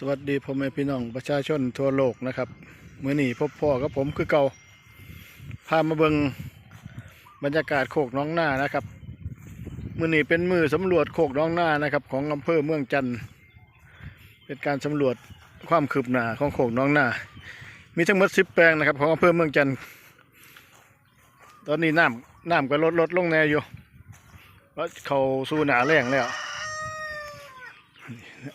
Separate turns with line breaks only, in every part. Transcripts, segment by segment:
สวัสดีพ่อแม่พี่น้องประชาชนทั่วโลกนะครับเมื่อนี้พบพ่อกับผมคือเก่าพามาเบิงบรรยากาศโคกน้องหน้านะครับเมื่อนี้เป็นมือสำรวจโคกน้องหน้านะครับ ของอำเภอเมืองจันทร์เป็นการสำรวจความคืบหน้าของโคกน้องหน้า มีทั้งหมดสิบแปลงนะครับ ของอำเภอเมืองจันทร์ตอนนี้น้ำน้ำก็ลดลดลงแน่อยู่เพราะเขาสู่หนาแรงแล้ว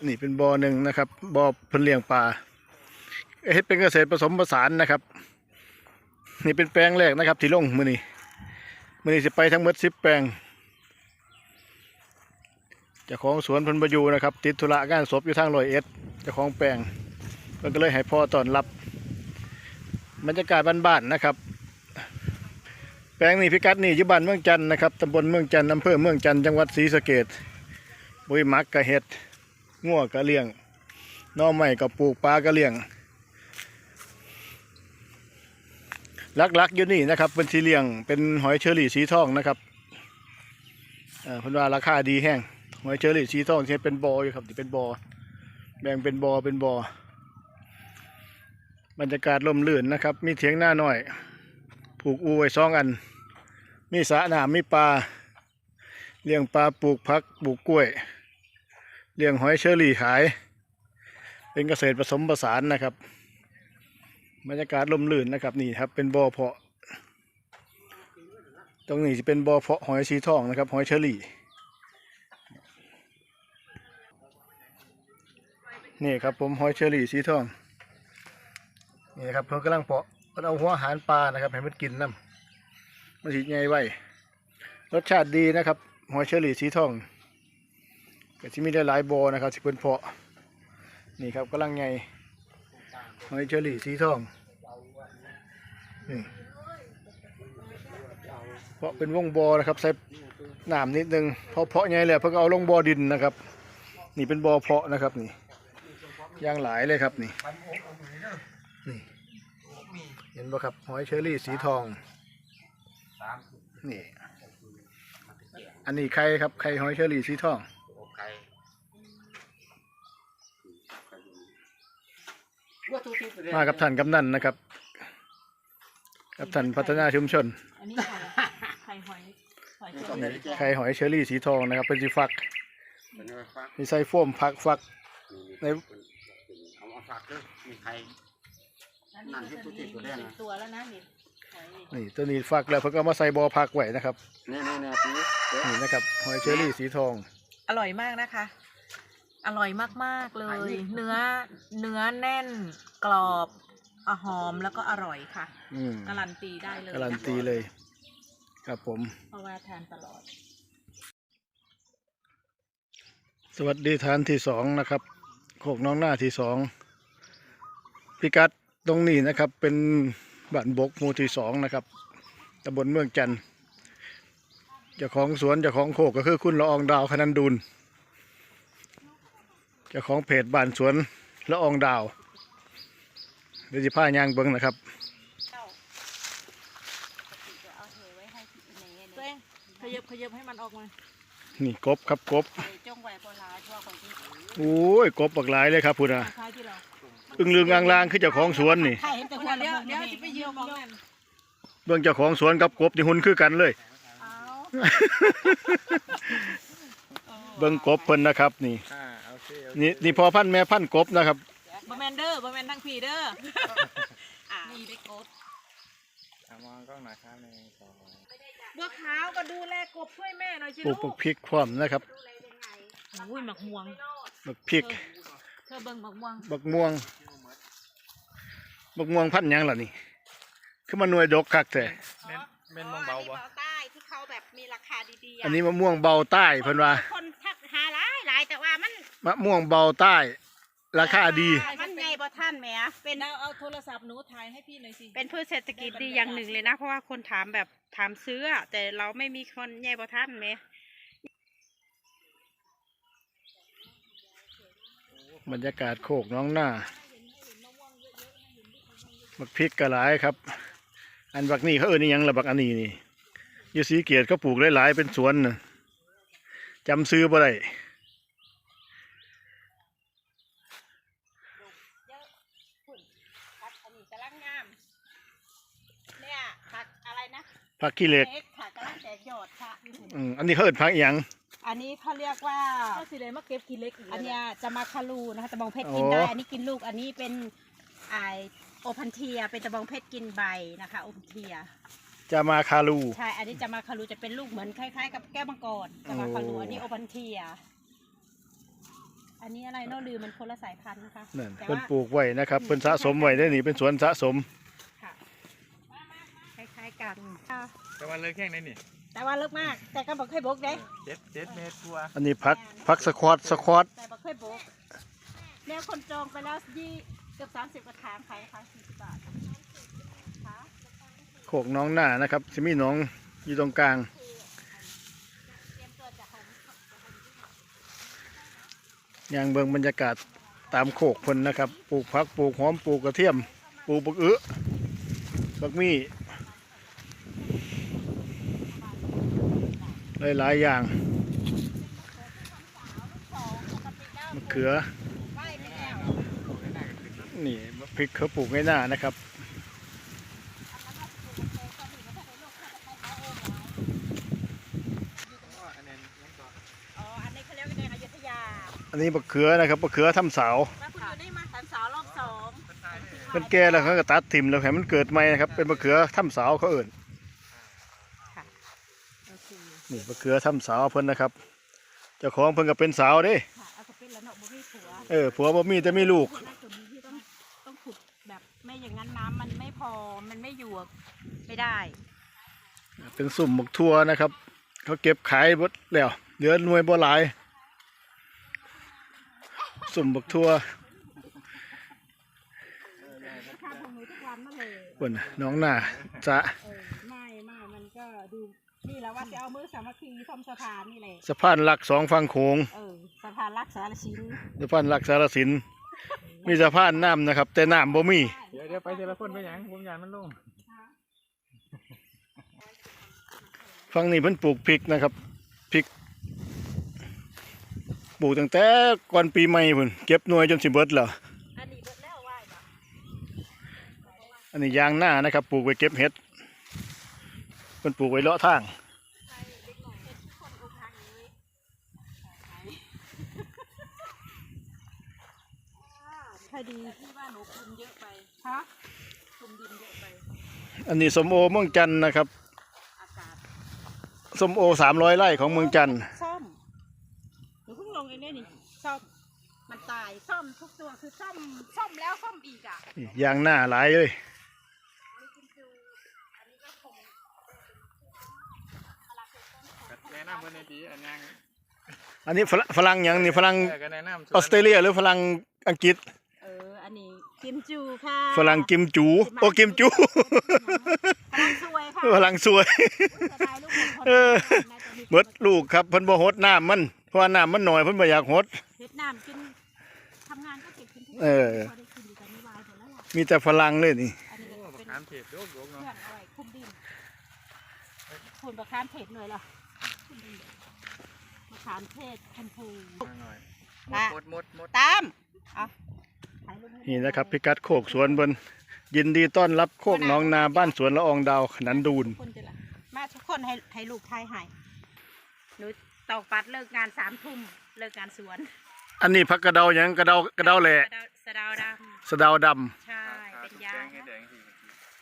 นี่เป็นบ่อหนึ่งนะครับบ่อเพิ่นเลี้ยงปลาเฮ็ดเป็นเกษตรผสมผสานนะครับ นี่เป็นแปลงแรกนะครับ ที่ลงมือนี้มือนี้สิไปทั้งหมดสิบแปลงจ้าของสวนพิ่นบอยู่นะครับ ติดธุระงานศพอยู่ทางรอยเอ็ดจ้าของแปลงเพิ่นก็เลยให้พ่อต้อนรับบรรยากาศบ้านๆนะครับ แปลงนี้พิกัดนี่ยู่บ้านเมืองจันทน์นะครับตำบลเมืองจันทน์อำเภอเมืองจันทน์จังหวัดศรีสะเกษบุยมักกะเฮ็ด งัวก็เลี้ยงน่อไม้ก็ปลูกปลาก็เลี้ยงลักๆอยู่นี่นะครับเป็นสีเลี้ยงเป็นหอยเชอรี่สีทองนะครับเอ่อพิ่นว่าราคาดีแห้งหอยเชอรี่สีทองที่เป็นบออยู่ครับที่เป็นบอแบ่งเป็นบอเป็นบอบรรยากาศลมลื่นนะครับ มีเถียงหน้าหน่อย ผูกอูไว้สองอัน มีสระน้ำมีปลาเลี้ยงปลาปลูกพักปลูกกล้วย เลี้ยงหอยเชอรี่ขาย เป็นเกษตรผสมผสานนะครับบรรยากาศลมลื่นนะครับนี่ครับ เป็นบ่อเพาะ ตรงนี้จะเป็นบ่อเพาะหอยสีทองนะครับ หอยเชอรี่นี่ครับผมหอยเชอรี่สีทองนี่ครับเพิ่งกำลังเพาะเพิ่นเอาหัวอาหารปลานะครับให้มันกินน้ำมันสีใหญ่ไว้รสชาติดีนะครับหอยเชอรี่สีทอง ก็จะมีได้หลายๆบอนะครับสิเพิ่นเพาะนี่ครับกำลังไงหอยเชอรี่สีทองนี่เพาะเป็นวงบอนะครับใส่น้ำนิดนึงพอเพาะไงเลยเพิ่งเอาลงบอดินนะครับ นี่เป็นบอเพาะนะครับนี่ย่างหลายเลยครับนี่นี่เห็นปะครับหอยเชอรี่สีทองนี่อันนี้ไข่ครับไข่หอยเชอรี่สีทอง มากับท่านกำนันนะครับ กับท่านพัฒนาชุมชน
อันนี้ไข่ไข่หอยหอยเชอ
นี่
รี่
ไข่หอยเชอรี่สีทองนะครับเป็นสีฟักมีใส่โฟมพักฟักใน
เอามาฝากด้วยมีใคร
อันนี้มันจะมีเป็นตัวแล้วนะนี่หอยนี่
นี่ตัวนี้ฟักแล้วเพิ่งเอามาใส่บอพักไว้นะครับ
เนี่ยเนี่ยเนี่ยปีเอ๊ะ
นี่นะครับหอยเชอรี่สีทอง
อร่อยมากนะคะ อร่อยมาก ๆ เลย เนื้อเนื้อแน่นกรอบอะหอมแล้วก็อร่อยค่ะ
อืม
การันตีได้เลย
การันตีเลย ครับผม
เพราะว่าทานตลอด
สวัสดีฐานที่สองนะครับโคกน้องหน้าที่สองพิกัดตรงนี้นะครับ เป็นบ้านบกหมู่ที่สองนะครับตำบลเมืองจันทร์เจ้าของสวนเจ้าของโคกก็คือคุณละอองดาวคนันดูลเจ้าของเพจบ้านสวนละอองดาว เดี๋ยวจะพายางเบิ้งนะครับ
เต้งขยับขยับให้มันออกมา
นี่กบครับกบ
จงไว้โบราณชั่วของที่
โอ้ยกบบักหลายเลยครับพูดนะ
คล้ายที่เรา
อึงลืงอางลางคือเจ้าของสวนนี่
ใครเห็นแต่คนเดียวเดี๋ยวจะไปยืมของนั่น
เบื้องเจ้าของสวนกับกบที่หุ่นคือกันเลย
เอา
เบิ้งกบเพิ่นนะครับนี่
อ่าโอเคโอเค
นี่นี่พอพันธุ์แม่พันธุ์กบนะครับ
บะแมนเดอร์บะแมนทั้งผีเด้ออ่านี่ได้กบ
เอามองกล้องหน่อยครับหนึ่งสอง
บัวขาวก็ดูแลกบช่วยแม่หน่อยสิ
ปลู
ลู
ก
ก
บักพริกความนะครับ
อุ้ยหมักม่วง
บักพริก
เธอเบิ่งหมักม่วง
บักม่วงบักม่วงพันธุ์หยังล่ะนี่คือมันหน่วยดกคักแต่
เม่นมองเบาปะ
ใต้ที่เขาแบบมีราคาดีๆ
อันนี้มะม่วงเบาใต้เพิ่นว่า
คน มัน
มะม่วงเบาใต้ ราคาดี
มันไงบ่ท่านแหมเป็น
เอาเอาโทรศัพท์หนูถ่ายให้พี่หน่อยสิ
เป็นพืชเศรษฐกิจดีอย่างหนึ่งเลยนะ เพราะว่าคนถามแบบถามซื้ออะแต่เราไม่มีคนแย่บ่ท่านแหม
บรรยากาศโคกน้องหน้าบักพริกก็หลายครับ อันบักนี่เขาเอิ้นอิหยังละบักอันนี้นี่อยู่สีเกียรติเขาปลูกหลายๆเป็นสวนน่ะจำซื้อบ่ได้ ผักขี้เหล็ก
เล็กค่ะกำลังแตกยอดค่ะ
อืมอันนี้เขาเอิ้นผักอหยัง
อันนี้เขาเรียกว่า
ก็สิเลยมาเก็บกินเล็กอีก
อัน
แล้ว
เนี้ยจะมาคารูนะคะตะบองเพชร
โอ้
กินได้ อันนี้กินลูก อันนี้เป็นไอโอพันเทีย เป็นตะบองเพชรกินใบนะคะโอพันเทีย
จะมาคารู
ใช่ อันนี้จะมาคารูจะเป็นลูกเหมือนคล้ายๆ กับแก้วมังกรจะมาคารู
โอ้
อันนี้โอพันเทีย อันนี้อะไรเนอะลือมันคนละสายพันธุ์นะคะ
นั่น
แต่
เพิ่น
ว่า
ปลูกไว้นะครับเพิ่นสะสมไว้ได้นี่เป็นสวนสะสม
ค่ะคล้ายๆ กันค่ะ
แต่วันเลยแข่งได้นี่
แต่ว่าเลิกมาก แต่ก็บอกเคยบกเด้
เจ็ดเจ็ดเมตรกว่า
อันนี้ผักผักสควอตสควอต
แต่บอกเคยบกแล้วคนจองไปแล้วยี่เกือบสามสิบกระถางขายค่ะสี่สิบบาทค่ะ
โขกน้องหน้านะครับจะมีหน้องอยู่ตรงกลาง
เตรียมตัวจะหอม
ยางเบิงบรรยากาศตามโขกเพิ่นนะครับ ปลูกผักปลูกหอมปลูกกระเทียม ปลูกบักเอื้อบักมี่ หลายๆอย่างมะเขือ
ไหว้ไปแล้ว
นี่พริกเขาปลูกไว้หน้านะครับ
อันนั้นยังก่อน
อ๋ออันนี้เขาเรียกว่าแดงอยุธยา
อันนี้บักเขือนะครับบักเขือทำเสา
มาคุณอยู่นี่มาสันสาวรอบสอง
มันแก่แล้วเขาก็ตัดถิ่มแล้วให้มันเกิดใหม่นะครับ เป็นบักเขือทำเสาเขาเอิ่น
โอเค
นี่บักเขือทำเสาเพิ่นนะครับ เจ้าของเพิ่นก็เป็นสาวเด้
ค่ะเอากระเป็นแล้วเนาะบ่มีผัว
เออผัวบ่มีแต่มีลูก
คนนั้นตัวนี้ที่ต้องต้องขุดแบบไม่อย่างนั้นน้ำมันไม่พอมันไม่อยู่ไม่ได้
เป็นสุ่มบักทั่วนะครับ เขาเก็บขายหมดแล้วเหลือหน่วยบ่หลาย สุ่มบักทั่ว
ข้าวของหนูทุกวันมาเลย
เพิ่นน่ะน้องหน้าจะ
เออไม่ไม่มันก็ดู นี่แหละว่าจะเอามือสามัคคีซ่อมสะพานนี่แหละ
สะพานหลักสองฝั่งโขง
เออสะพานรักษาชิ้น
สะพานหลักสารสิน มีสะพานน้ำนะครับ แต่น้ำบ่มี
เดี๋ยวเดี๋ยวไปทีละคนไปหยังผมยานมันลง
ฝั่งนี้เพิ่นปลูกพริกนะครับพริกปลูกตั้งแต่ก่อนปีใหม่พุ่นเก็บหน่วยจนสิเบิดแล้ว
อันนี้เบิดแล้วไหวปะ
อันนี้ยางหน้านะครับ ปลูกไว้เก็บเห็ด เพิ่นปลูกไว้เลาะทาง
ค่อยดี
ที่ว่าหนูคุมเยอะไป
ฮะ
คุมดินเยอะไป
อันนี้สมโอเมืองจันทน์นะครับ
อากาศ
สมโอสามร้อยไร่ของเมืองจันทน์
ซ่อมหนูเพิ่งลงเองเนี่ยนี่ซ่อมมันตายซ่อมทุกตัวคือซ่อมซ่อมแล้วซ่อมอีกอะ
นี่ยางหน้าหลายเลย
แนะนำเพื่อนในดีอันยัง
อันนี้ฝรั่งฝรั่งหยังนี่ฝรั่ง
เออก็แนะนำ
ออสเตรเลียหรือฝรั่งอังกฤษ
เออ อันนี้กิมจูค่ะ
ฝรั่งกิมจูโอ้กิมจู
ฝรั่งสวยค่ะ
ฝรั่งสวย
จะได้ลูกหนึ่งคน
เออ เบิดลูกครับเพิ่นบ่ฮดน้ำมันเพราะว่าน้ำมันน้อยเพิ่นบ่อยากฮด
เวียดนามกินทำงานก็เก็บกินทุก
เออ
พอได้กินอยู่แต่ไม่วายหมดแล้วล่ะ
มีแต่ฝรั่งเลยนี่
อันนี้
โอ้
ก็
บัก
เป็น
ขามเทศโยกโยก
เพื่
เนาะ
อนเอาไว้คุมดินคุณประคามเผ็ดหน่อยเหรอคุมดินมะ ขามเทศชมพู
มาหน่อย
อะ
หมดหมดหมด
ตามเอาถ่ายรูปให้
นี่นะครับพิกัดโคกสวนเพิ่นยินดีต้อนรับโคกหน้องนาบ้านสวนละอองดาวขนันดูน
คนจะละมาทุกคนให้ให้ลูกทายให้หนูตอกปัดเลิกงานสามทุ่มเลิกงานสวน
อันนี้พักกระเดาหยังกระเดากระเดาแหละ
สะเดาวด
สะเดาวดำำ
ใช่เป็นยา
แด
ง
งให้แดงสิ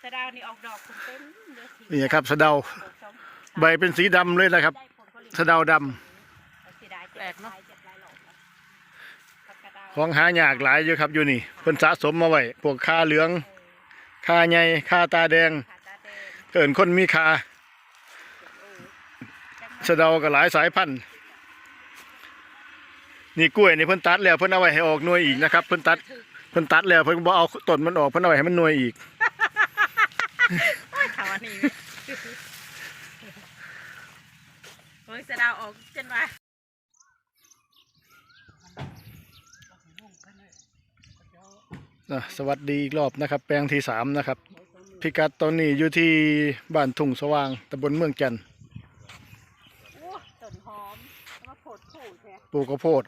สะเดาวนี่ออกดอกคุณเต็มเลยสี
นี่ครับสะเดาใบเป็นสีดำเลยนะครับ
ได้ผลผลิต
สะเดาดำ
เสียดาย
แป ลกเนอะ
จ็บหลายหลอกนะผักกระเดาว
ของหายากหลายอยู่ครับอยู่นี่เพิ่นสะสมมาไว้พวกคาเหลืองคาใหญ่คาตาแดง
ขาตาแดง
เกินคนมีคา
เออจังหวะ
สะเดาก็หลายสายพันธุ์นี่กล้วยนี่เพิ่นตัดแล้วเพิ่นเอาไว้ให้ออกหน่วยอีกนะครับ เพิ่นตัดเพิ่นตัดแล้วเพิ่นบ่เอาต้นมันออกเพิ่นเอาไว้ให้มันหน่วยอีก
ถามว่านี่โอ้ยสะเดาวออกจนว่า
อะ สวัสดีอีกรอบนะครับ แปลงที่สามนะครับ พิกัดตอนนี้อยู่ที่บ้านทุ่งสว่างตำบลเมืองจันทน์
โอ้ต้นหอมแล้วมาโผดผูดแท้
ปลูกข้าวโพด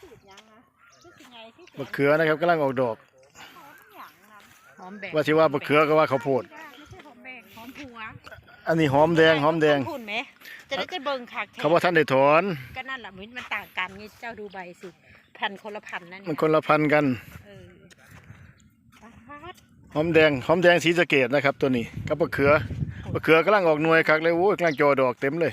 สูตรยังนะคือสิไงที่
มะเขือนะครับกำลังออกดอก
หอมหยังนะหอมแบก
ว่าสิว่ามะเขือก็ว่าข้าวโพด
ไม่ใช่หอมแบกหอมผัว
อันนี้หอมแดงหอมแดง
คุณไหมจะได้จะเบิ่งคักแท้
เขาว่าท่านได้ถอน
ก็นั่นแหละมันต่างกันไงเจ้าดูใบสิ พันคนละพันนั่น
มัน
เนี่ย
คนละพันกัน
เออปาด
หอมแดงหอมแดงสีสะเกดนะครับ ตัวนี้กับมะเขือมะเขือกำลังออกหน่วยคักเลยโอ้ยกำลังจอดอกเต็มเลย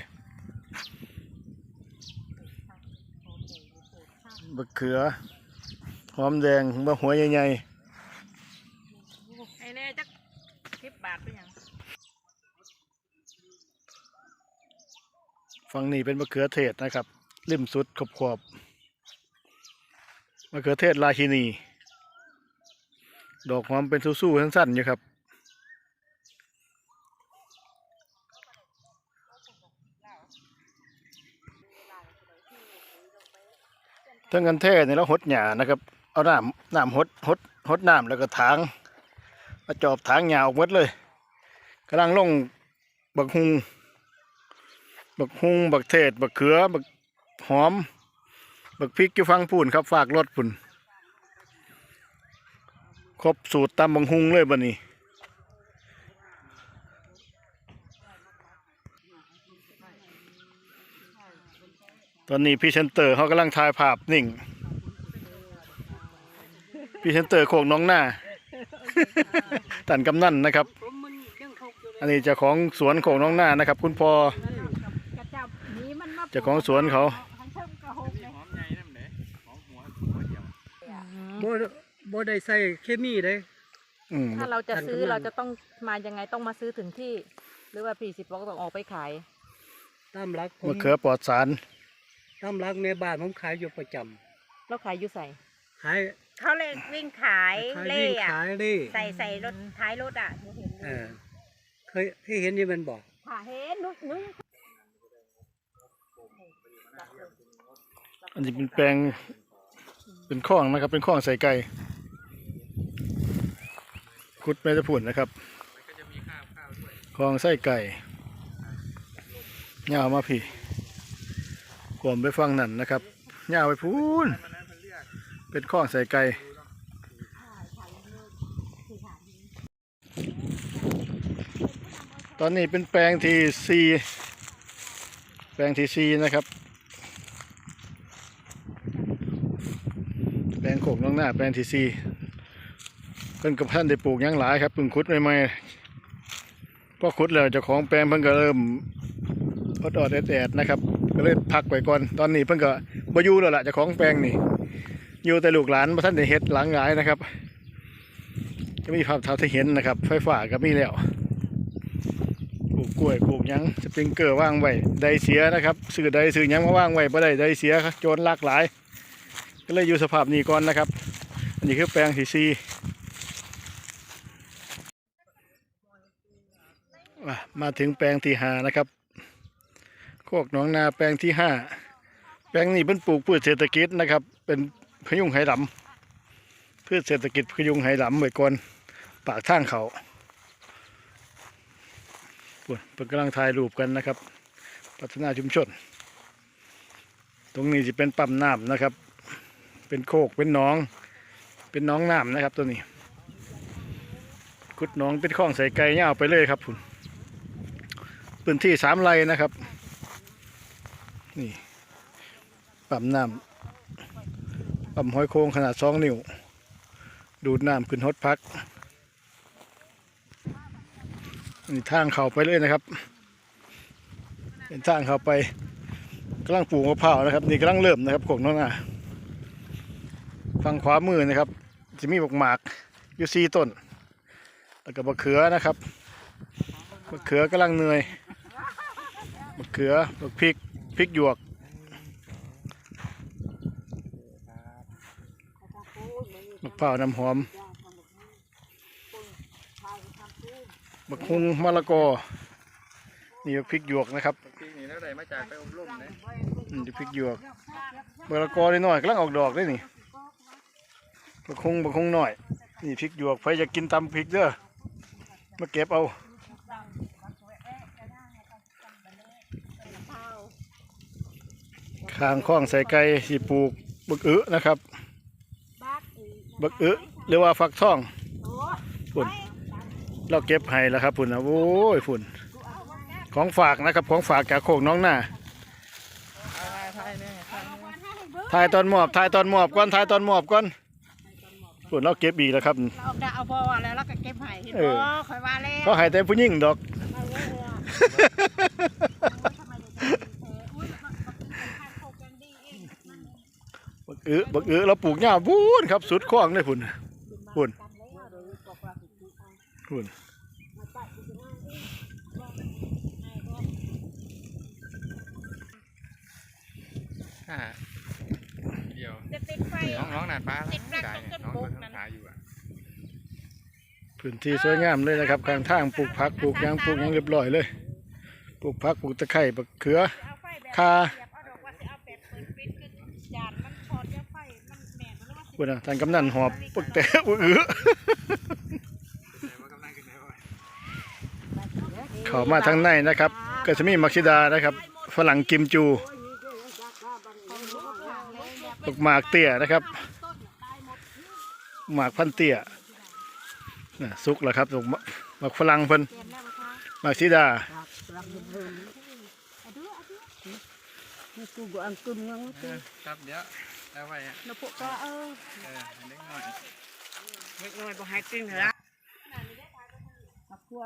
มะเขือหอมแดงมะหัวใหญ่
ไอ้แน่จักสิบบาทเป็นหยัง
ๆฝั่งนี้เป็นมะเขือเทศนะครับริมสุดขอบขอบๆมะเขือเทศราชินี ดอกหอมเป็นสู้ๆสั้นๆอยู่ครับ ทั้งกันแท้เนี่ยเราหดหญ้านะครับ เอาน้ำน้ำหดหดหดน้ำแล้วก็ถางมาจอบถางหญ้าออกหมดเลยกำลังลงบักฮุงบักฮุงบักเทศ บักเขือ บักหอม บักพริกอยู่ฟังปุ่นครับ ฝากรถปุ่นครบสูตรตำบักฮุงเลยบันนี้ตอนนี้พรีเซนเตอร์เขากำลังถ่ายภาพนิ่งพรีเซนเตอร์โคกน้องหน้าตันกำนันนะครับ อันนี้เจ้าของสวนโคกน้องหน้านะครับ คุณพ่อก
ระจับนี้มันมา
เจ้าของสวนเขา
บ่บ่ได้ใส่เคมีเด้
อืม
ถ้าเราจะซื้อ
ท่านกำนัน
เราจะต้องมายังไงต้องมาซื้อถึงที่ หรือว่าพี่สิบบอกต้องออกไปขาย
ตามหลักผม
มะเขือปลอดสาร
ตามหลักในบ้านผมขายอยู่ประจำ
แล้วขายอยู่ใส่
ขาย
เขาเลยวิ่งขาย
ขาย
เล่
วิ่ง
อะ
ขายเล่
ใส่ใส่รถท้ายรถอะหนูเห็น
เออเคยเคยเห็นอยี่แมันบอก
ค่ะเห็นหนุหนุ
อันนี้เป็นแปลง เป็นข้องนะครับ เป็นข้องใส่ไก่คุดไม่จะผุ่นนะครับคลองไส้ไก่ย่ามาพี่ขวมไปฟังนั่นนะครับย่าไปพูน เป็นข้องใส่ไก่ตอนนี้เป็นแปลงที่ซีแปลงที่ซีนะครับ แปลงโขกน้องหน้าแปลงที่ซีเพิ่นกับท่านได้ปลูกยังหลายครับเพิ่งขุดใหม่ๆพอขุดแล้วเจ้าของแปลงเพิ่นก็เริ่มอดอดๆแอดๆนะครับก็เลยพักไปก่อนตอนนี้เพิ่นก็บ่อยู่แล้วล่ะเจ้าของแปลงนี่อยู่แต่ลูกหลานท่านได้เฮ็ดหลังหลายนะครับจะมีภาพเท่าที่เห็นนะครับ ไฟฟ้าก็มีแล้วปลูกกล้วยปลูกยังสปริงเกอร์ว่างไว้ได้เสียนะครับซื้อได้ซื้อยังมาว่างไว้บ่ได้ได้เสียครับโจรลักหลาย ก็เลยอยู่สภาพนี้ก่อนนะครับ นนี้คือแปลงที่สี่มาถึงแปลงที่ห้านะครับโคกหนองนาแปลงที่ห้าแปลงนี้เป็นปลูกพืชเศรษฐกิจนะครับ เป็นพยุงไหหลำพืชเศรษฐกิจพยุงไหหลำไว้ก่อนปากทางเขาปุ่นเพิ่นกำลังถ่ายรูปกันนะครับ พัฒนาชุมชน ตรงนี้จะเป็นปั๊มน้ำนะครับ เป็นโคกเป็นหนอง เป็นน้องน้ำนะครับ ตัวนี้ ขุดหนองเป็นคลองใส่ไก่เงาไปเลยครับคุณพื้นที่สามไร่นะครับ นี่ปั๊มน้ำปั๊มหอยโครงขนาดสองนิ้ว ดูดน้ำขึ้นฮดพักนี่ทางเข้าไปเลยนะครับ เป็นทางเข้าไปกำลังปลูกมะพร้าวนะครับ นี่กำลังเริ่มนะครับโขกน้องนา ฝั่งขวามือนะครับจะมีบักหมากอยู่สี่ต้น แล้วก็บักเขือนะครับบักเขือกำลังเหนื่อยบักเขือบักพริกพริกหยวกบักเผาวน้ำหอมบักฮุงมะละกอ นี่บักพริกหยวกนะครับ
พริกนี่แล้วได้มาจากไปอบรมเลย
อืมนี่พริกหยวกมะละกอนิดหน่อยกำลังออกดอกได้นี่ บักฮุงบักฮุงหน่อย นี่พริกหยวกใครอยากกินตำพริกเด้อมาเก็บเอาข้างข้องใส่ไก่สีปลูกบักอึนะครับ
บักอีก
บักอึหรือว่าฟักทอง
โอ้
ฝุ่นเราเก็บให้แล้วครับฝุ่นนะโอ้ยฝุ่น
เอาไว้แข
องฝากนะครับของฝากจากโคกน้องหน้าถ่ายตอนหมอบถ่ายตอนหมอบก่อนถ่ายตอนหมอบก่อน ส่วนเราเก็บอีกแล้วครับ
เราได้เอาพอแล้วแล้วก็เก็บให้เห็น
เอ
บ่
อ
คอยว่าแล้ว
เขาให้แต่ผู้หญิงดอก
มาเลยอะทำไมได้จังเลยอุ้ยมันมันเป็นทางโคกยังดีเองนั่นเอง
บักอื้อบักอื้อเราปลูกหญ้าพูนครับ สุดคล้องเลยพุ่นพุ่นพุ่น
อ่าเดี๋ยว
จะ ติดไฟ
น้องน้องๆนัดป้า
ติดปลั๊ก
ได้
ตรง
น้อง
ต้น
คน
โบกนั่น
ขายอยู่อะ
พื้นที่สวยงามเลยนะครับข้างทางปลูกผักปลูกหยางปลูกหยังเรียบร้อยเลยปลูกผักปลูกตะไคร้บักเขือ
เอาไฟแบบ
คา
เสียบเอาดอกว่าสิเอาแบบเปิดปิดคือจานมันถอดเดี๋ยวไฟมันแหม่มันแล้วว่าสิ
พุ่นน่ะท่านกำนันหอบปักแต่บักอื้อเข้ามาทางในนะครับก็จะมีมักซิดานะครับฝรั่งกิมจูปก หมากเตี้ยนะครับ หมากพันเตี้ยนะสุกแล้วครับหมากหมากฝรั่งเพิ่นหมากซิดา
ครับเดี๋ยวแล้วไปอะ
แล้วพวกก็เออ
เล็กน่อย
เล็กน้อยบ่ให้กินเหรอ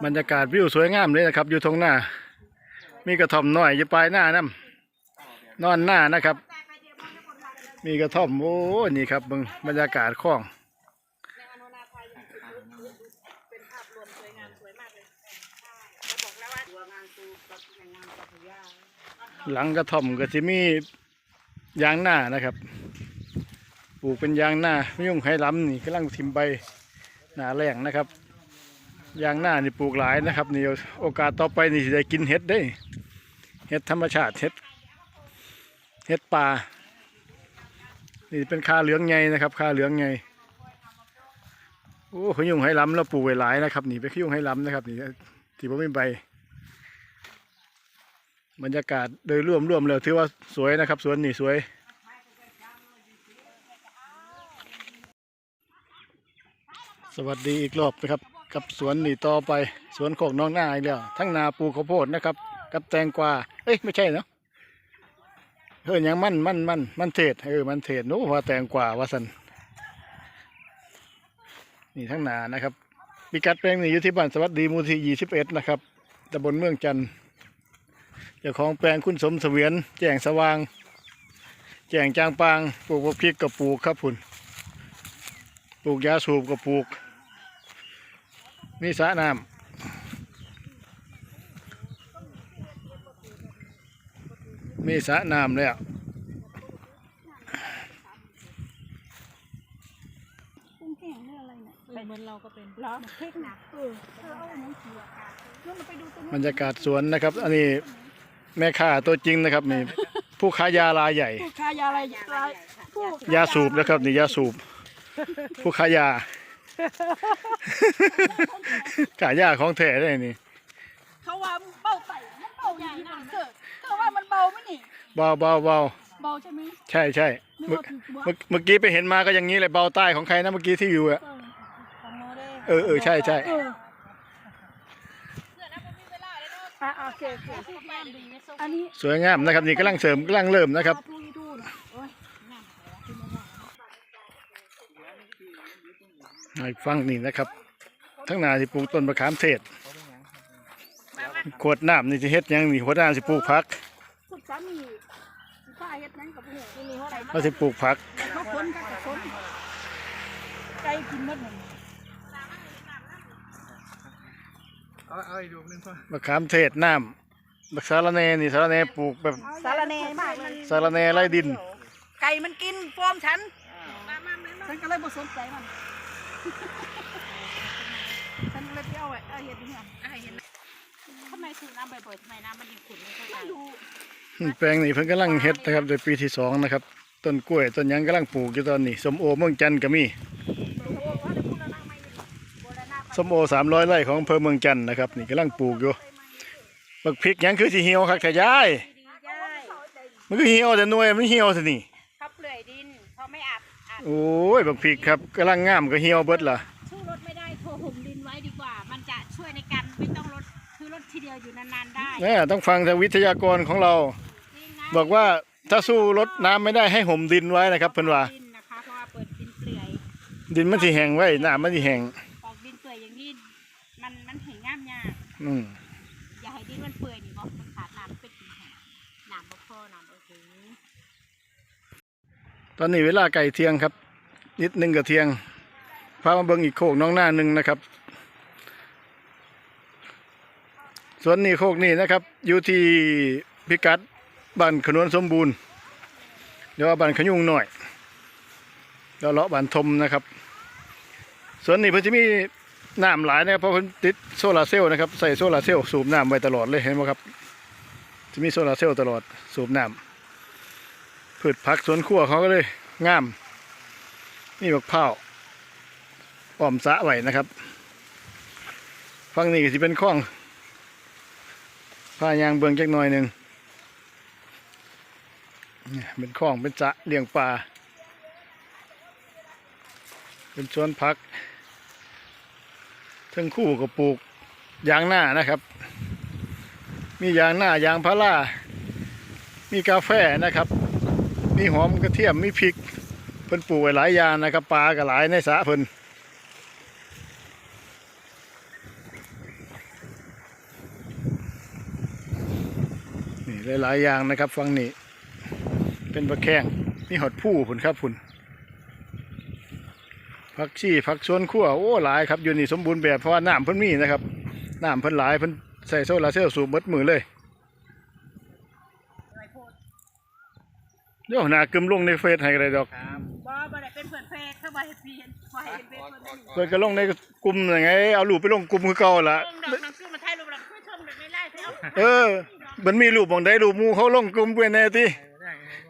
บ
รรยากาศวิวสวยงามเลยนะครับ อยู่ทงหน้า มีกระท่อมน้อยอยู่ปลายหน้าน้ำนอนหน้านะครับ มีกระท่อมโอ้นี่ครับเบิ่งบรรยากาศคล่องหลังกระท่อมก็จะมียางหน้านะครับ ปลูกเป็นยางหน้าไม่ยุ่งไห้ล้ำนี่กำลังทิมใบหนาแรงนะครับ ยางหน้านี่ปลูกหลายนะครับนี่โอกาสต่อไปนี่สิได้กินเห็ดได้ เห็ดธรรมชาติเห็ด เห็ดป่า นี่เป็นคาเหลืองไงนะครับคาเหลืองไงโอ้ขยุ่งไห้ล้ำแล้วปลูกไว้หลายนะครับนี่เป็นขยุ่งไห้ล้ำนะครับนี่ที่ผมไม่ใบบรรยากาศโดยรวมรวมแล้วถือว่าสวยนะครับ สวนนี่สวยสวัสดีอีกรอบนะครับ กับสวนนี่ต่อไปสวนของน้องหน้าอีกแล้วทั้งนาปลูกข้าวโพดนะครับ กับแตงกวาเอ้ยไม่ใช่เนาะ เฮ้ยยังมันมันมันมันเทศเออมันเศโน้ว่าแตงกว่าว่าสันนี่ทั้งนานะครับพิกัดแปลงนี่อยู่ที่บ้านสวัสดีมูที่ยี่สิบเอ็ดนะครับตำบลเมืองจันทร์เจ้าของแปลงคุณสมเสวียน แจ้งสว่าง แจ้งจางปาง ปลูกพริกกับปลูกครับพุ่นปลูกยาสูบกับปลูก มีสระน้ำ มีสระน้ำแล้ว
กุ้งแห้งหรืออะไรเนี่ย
เหมือนเราก็เป็น
เหรอเค้กหนักเออเออเอาหนังสืออากาศเดี๋ยวเราไปดูตรงนู้น
บรรยากาศสวนนะครับ อันนี้แม่ค้าตัวจริงนะครับนี่ผู้ค้ายารายใหญ่
ผู้ค้ายาอะไรอะไรผู้
ยาสูบนะครับนี่ยาสูบ ผู้ค้ายาขายยาของแท้ได้นี่
เขาว่าเบาไต่มันเบาใหญ่นะเธอ เธอว่ามันเบาไหมนี่
เบาเบาเบา
เบาใช่ไหม
ใช่ใช่
นึก
เมื่อ
ว่าถูกตัว
เมื่อเมื่อกี้ไปเห็นมาก็อย่างนี้เลยเบาใต้ของใครนะเมื่อกี้ที่อยู่อะ
ของโมเดล
เออเออใช่ใช่
เอออะโอเคโอเคอันนี้
สวยงามนะครับนี่กำลังเสริมกำลังเริ่มนะครับ
ดูดูหน่อยโอ้ย
ให้ฟังนี่นะครับ ทั้งนาสิปลูกต้นมะขามเทศ ขวดน้ำนี่จะเฮ็ดหยังนี่ขวดน้ำสิปลูกผัก
คุณ สามีสิป้าเฮ็ดนั้นกับผู้ที่มีเท่าไหร่
เราสิปลูกผัก
เขาคนกับคนไก่กินหมดหนึ่ง
เอาเอาอีกดูนึงพ่อ
มะขามเทศน้ำบักสาระแหนนี่สาระแหนปลูกแบบ
สารแหน่มากเลย
สาระแหนไร้ดิน
ไก่มันกินฟอมฉันฉันก็เลยบ่สนใจมันฉันเลยไปเอาไว้เอาเห็ดเนี่ยทำไมสูบน้ำบ่อยๆทำไมน้ำมันยังขุ่นไม่เข้าใจไม่รู้
แปลงนี้เพิ่นกำลังเฮ็ดนะครับโดยปีที่สองนะครับ ต้นกล้วยต้นหยังกำลังปลูกอยู่ตอนนี้ส้มโอเมืองจันทร์ก็มีส้มโอสามร้อยไร่ของอำเภอเมืองจันทร์นะครับ นี่กำลังปลูกอยู่บักพริกหยังคือสิเหี่ยวคักแต่ยาย
ได้
มันคือเหี่ยวแต่หน่วยมันเหี่ยวสินี่
เขาเปลื่อยดินเขาไม่อัดอัด
โอ้ยบักพริกครับกำลังงามก็เหี่ยวเบิดล่ะ
สู้รถไม่ได้โทรห่มดินไว้ดีกว่า มันจะช่วยในการไม่ต้องรถคือรถฉีดเดียวอยู่นานๆได้
เนี่ยต้องฟังจากวิทยากรของเรา
จริงนะ
บอกว่าถ้าสู้รดน้ำไม่ได้ให้ห่มดินไว้นะครับเพิ่นว่า
ดินนะคะเพราะว่าเปิดดินเปลื่อย
ดินมันสิแห้งไว้น้ำมันสิแห้ง
ออกดินเปลื่อยอย่างนี้มันมันแห้งง่ามยาก
อืม
อย่าให้ดินมันเปื่อยนี่บอกมันขาดน้ำเป็นดินแห้งน้ำบ่พอน้ำบ่ถึง
ตอนนี้เวลาไก่เที่ยงครับ นิดหนึงกับเที่ยงพามาเบิ่งอีกโคกน้องหน้าหนึ่งนะครับสวนนี้โคกนี้นะครับ อยู่ที่พิกัด บ้านขนวนสมบูรณ์เรียว่าบ้านขยุงหน่อยแล้วเลาะบ้านทมนะครับสวนนี้เพิ่นจะมีน้ำหลายนะครับเพราะเพิ่นติดโซลาร์เซลล์นะครับใส่โซลาร์เซลล์สูบน้ำไว้ตลอดเลยเห็นไหมครับจะมีโซลาร์เซลล์ตลอดสูบน้ำพืชผักสวนครัวเขาก็เลยงามนี่บักเผาวอ้อมสะไว้นะครับฝั่งนี้ก็จะเป็นคลองผ้ายางเบืองจักหน่อยหนึ่ง เป็นคลองเป็นสระเลี้ยงปลาเป็นสวนผักทั้งคู่ก็ปลูกยางหน้านะครับ มียางหน้ายางพารามีกาแฟนะครับ มีหอมกระเทียมมีพริกเพิ่นปลูกไว้หลายอย่างนะครับปลาก็หลายในสระเพิ่นนี่หลายๆอย่างนะครับฟังนี่ เป็นปลาแข้งมีหอดผู้พุ่นครับพุ่นผักชีผักสวนครัวโอ้หลายครับอยู่นี่สมบูรณ์แบบเพราะว่าน้ำเพิ่นมีนะครับน้ำเพิ่นหลายเพิ่นใส่โซลาร์เซลล์สูบหมดมือเลยเดี๋ยวหนากึมลงในเฟซให้ก็ได้ดอก
ครับ
บ่บ่ได้เป็นเพื่อนเพศถ้าบ่ให้เปลี่ยนบ่ให้เป็นเพื่อนเพื่อน
เพิ่นก็ลงในกลุ่มยังไงเอารูปไปลงกลุ่มคือเก่าละ
ลงดอกนังคือมาถ่ายรูปแล้วคือชมแบบไม่ไล่เท่า
เออมันมีรูปบองได้รูปหมูเขาลงกลุ่มไปแน่ติ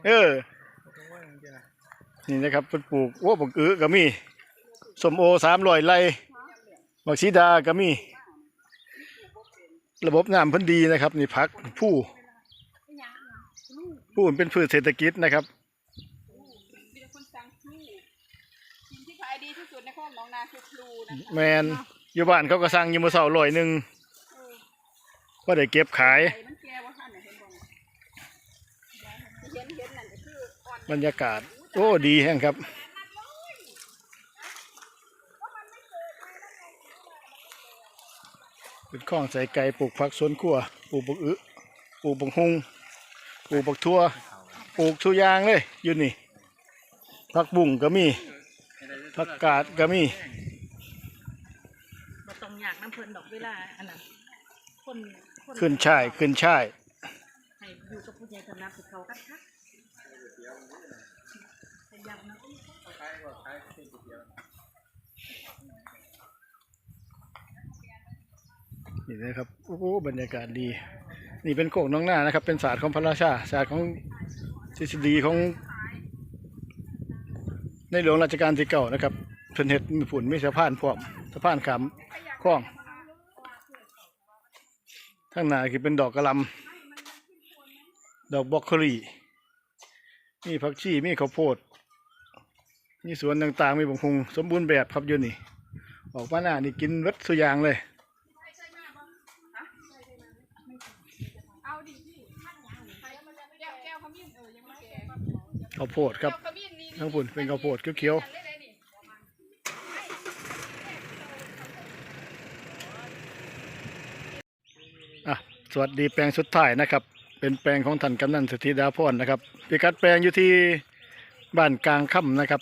เออ นี่นะครับเพิ่นปลูกโอ้บักอื้อก็มีส้มโอสามร้อยไร่บักชีดาก็มี ระบบน้ำเพิ่นดีนะครับ นี่พักผู้ผู้มันเป็นพืชเศรษฐกิจนะครับ
มีแต่คนสั่งครูสิ่งที่ขายดีที่สุดในข้องน้องนาคือครูนะ
แมนอยู่บ้านเขาก็สั่งอยู่มื้อเช้าร้อยหนึ่งก็ได้เก็บขาย
ไอ้มันแก่ว่าท่านน่ะเห็นบ่เห็นเห็นนั่นก็คืออ่อน
บรรยากาศ โอ้ดีแห้งครับ เป็นข้องใส่ไก่ปลูกผักสวนครัวปลูกบักอึปลูกบักฮุงปลูกบักทั่วปลูกทุกอย่างเลยอยู่นี่ผักบุ้งก็มีผักกาดก็มี
บ่ต้องอยากน้ำเพลินดอกเวลาอันนั้นคนคน
ขึ้นช่ายขึ้นช่าย
ให้อยู่กับผู้ใหญ่สำนักสิเขากันคัก พยายามนะ
นี่นะครับโอ้โหบรรยากาศดี นี่เป็นโคกน้องหน้านะครับ เป็นศาสตร์ของพระราชาศาสตร์ของทฤษฎีของ ในหลวงรัชกาลที่เก่านะครับเพิ่นเฮ็ดมีผุนมีสะพานพร้อมสะพานขามคล้องข้งหน้าคือเป็นดอกกระลำดอกบล็อกโคลี มีผักชีมีข้าวโพดมีสวนต่างๆ มีบงคงสมบูรณ์แบบครับอยู่นี่ ออกมาหน้านี่กินวัดสุยางเลย
ข้า
วโพดครับทั้งปุ่นเป็นข้าวโพดเขียวๆอะสวัสดีแปลงสุดท้ายนะครับ เป็นแปลงของท่านกำนันสถิดาพรนะครับพิกัดแปลงอยู่ที่บ้านกลางค่ำนะครับ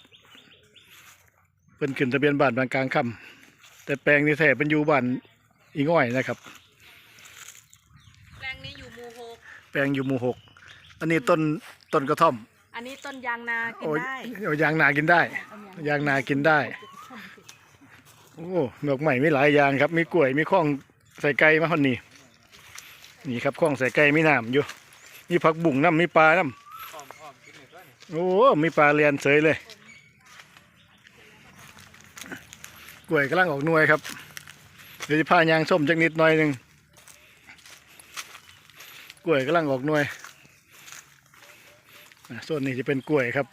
เป็นขึ้นทะเบียนบ้านบ้านกลางค่ำแต่แปลงที่แท้เป็นอยู่บ้านอีง่อยนะครับ
แปลงนี้อยู่หมู่หก
แปลงอยู่หมู่หกอันนี้ต้นต้นกระท่อม
อันนี้ต้นยางนากิน
โอ้ย
ได้
เอายางนากินได้ ยางนากินได้ โอ้ดอกใหม่ไม่หลายอย่างครับ มีกล้วยมีข้องใส่ไก่มาคนนี้ นี่ครับข้องใส่ไก่มีน้ำอยู่มีผักบุ้งน้ำมีปลาน้ำโอ้มีปลาเรียนเสยเลย กล้วยกำลังออกหน่วยครับเดี๋ยวจะพายางส้มจักนิดหน่อยหนึ่งกล้วยกำลังออกหน่วยอะส่วนนี้จะเป็นกล้วยครับ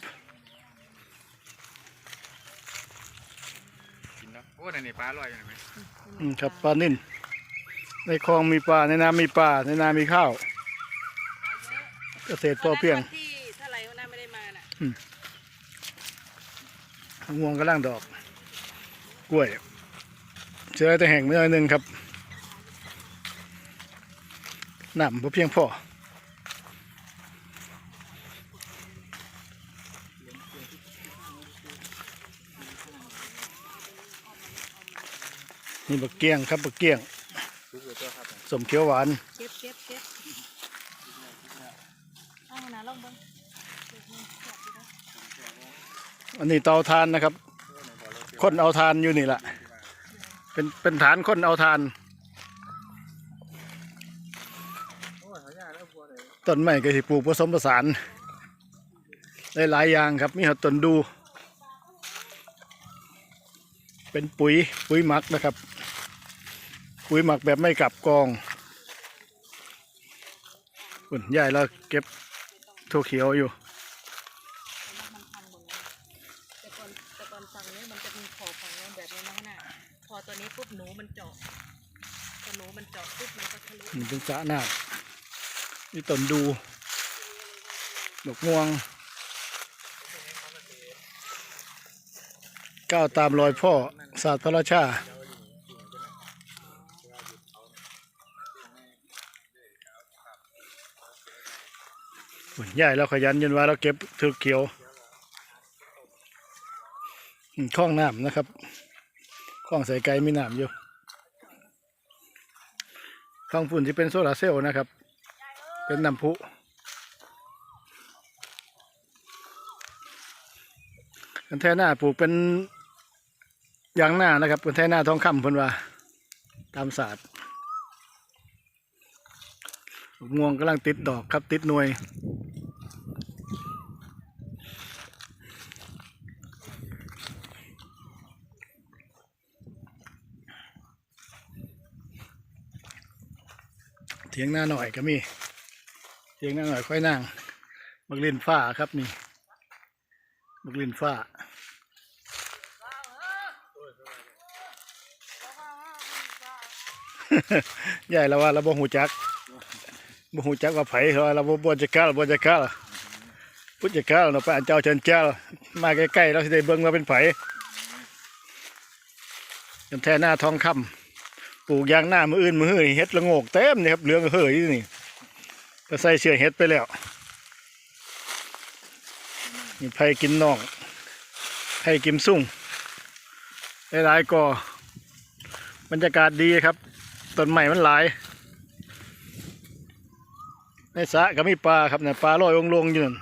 กินเนาะโอ้นั่นนี่ปลาลอยอยู่ไหนไหม
อืมครับปลานิ่น ในคลองมีปลาในน้ำมีปลาในนามีข้าว เกษตรพอเพียง
ที่เท่าไหร่วันนั้นไม่ได้มาน่ะ
มะม่วงกำลังดอก กล้วย เจอแต่แห่งไม่น้อยหนึ่งครับน้ำพอเพียงพอนี่บักเกี้ยงครับบักเกี้ยง
ทุกอยู่ตัวครับ
สมเขียวหวาน
เก็บเก็บเก็บเอาหนาลงเบิ้ง
อันนี้เตาทานนะครับ คนเอาทานอยู่นี่แหละเป็นเป็นฐานคนเอาทานต้นไม้ก็สิปลูกผสมผสานได้หลายอย่างครับมีหัดต้นดู เป็นปุ๋ยปุ๋ยมักนะครับ ปุ๋ยหมักแบบไม่กลับกองอุ่นใหญ่แล้วเก็บถั่วเขียวอยู่
แต่ก่อนแต่ก่อนฝั่งนี้มันจะมีขอบฝั่งนี้แบบนี้นะน่ะพอตัวนี้ปุ๊บหนูมันเจาะพอหนูมันเจาะปุ๊บมันก็ทะลุ
นี่เป็นสระน้ำนี่ต้นดูดอกม่วงก้าวตามรอยพ่อศาสตร์พระราชา ใหญ่เราขยันยันว่าเราเก็บถือเขียวคล้องน้ำนะครับคล้องใส่ไก่มีน้ำอยู่ข้างฝุ่นที่เป็นโซลาร์เซลล์นะครับ เป็นน้ำพุกันแท่หน้าปลูกเป็นยางหน้านะครับกันแท่หน้าทองคำเพิ่นว่า ตามศาสตร์งวงกำลังติดดอกครับติดหน่วย ถียงหน้าหน่อยก็มีเถียงหน้าหน่อยค่อยนั่งบักลินฟ้าครับนี่บักลินฟ้าใหญ่แล้วว่าเราบ่หูจักบ่หูจักว่าไผเราเราบ่บ่จักกะบ่จักกะพุทธจักกะเราไปอันเจ้าเชิญเจ้า มาใกล้ๆเราสิได้เบิ่งว่าเป็นไผจำแท้หน้าทองคำ ปลูกยางหน้ามืออื่นมือหื้อนี่เฮ็ดละโงกเต็มนี่ครับเหลืองเฮ้ยอยู่นี่ก็ใส่เชือเฮ็ดไปแล้วนี่ไผ่กินน่องไผ่กิมซุ่งหลายๆก่อบรรยากาศดีครับต้นไม้มันหลาย ในสระก็มีปลาครับเนี่ยปลาลอยองลงอยู่นั่น